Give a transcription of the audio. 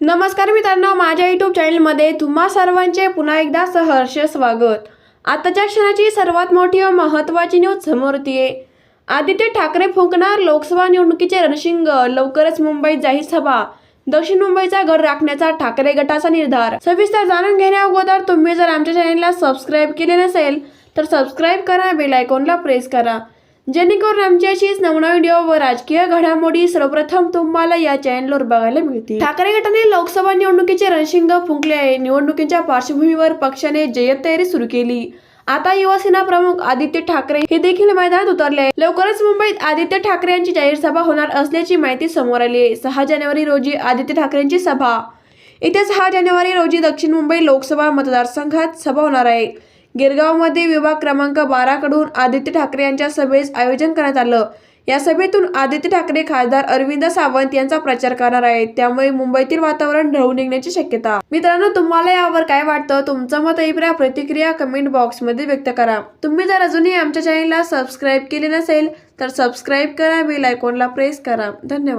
नमस्कार मित्रांनो माझ्या युट्यूब चॅनलमध्ये तुम्हा सर्वांचे पुन्हा एकदा सहर्ष स्वागत. आताच्या क्षणाची सर्वात मोठी व महत्त्वाची न्यूज समोर येते. आदित्य ठाकरे फुंकणार लोकसभा निवडणुकीचे रणशिंग लवकरच मुंबईत जाहीर सभा. दक्षिण मुंबईचा गड राखण्याचा ठाकरे गटाचा निर्धार. सविस्तर जाणून घेण्या अगोदर तुम्ही जर आमच्या चॅनलला सबस्क्राईब केले नसेल तर सबस्क्राईब करा बेल आयकॉनला प्रेस करा. जेणेकरून आमची अशीच नवनवीन व्हिडिओ व राजकीय घडामोडी सर्वप्रथम तुम्हाला या चॅनलवर बघायला मिळतील. ठाकरे गटाने लोकसभा निवडणुकीचे रणशिंग फुंकले आहे. निवडणुकीच्या पार्श्वभूमीवर पक्षाने जय्यत तयारी सुरू केली. आता युवासेना प्रमुख आदित्य ठाकरे हे देखील मैदानात उतरले आहे. लवकरच मुंबईत आदित्य ठाकरे यांची जाहीर सभा होणार असल्याची माहिती समोर आली आहे. सहा जानेवारी रोजी आदित्य ठाकरेंची सभा. येत्या सहा जानेवारी रोजी दक्षिण मुंबई लोकसभा मतदारसंघात सभा होणार आहे. गिरगावमध्ये विभाग क्रमांक बाराकडून आदित्य ठाकरे यांच्या सभेस आयोजन करण्यात आलं. या सभेतून आदित्य ठाकरे खासदार अरविंद सावंत यांचा प्रचार करणार आहेत. त्यामुळे मुंबईतील वातावरण ढवळून निघण्याची शक्यता. मित्रांनो तुम्हाला यावर काय वाटतं? तुमचं मत अभिप्राय प्रतिक्रिया कमेंट बॉक्समध्ये व्यक्त करा. तुम्ही जर अजूनही आमच्या चॅनलला सबस्क्राईब केले नसेल तर सबस्क्राईब करा बेल आयकॉनला प्रेस करा. धन्यवाद.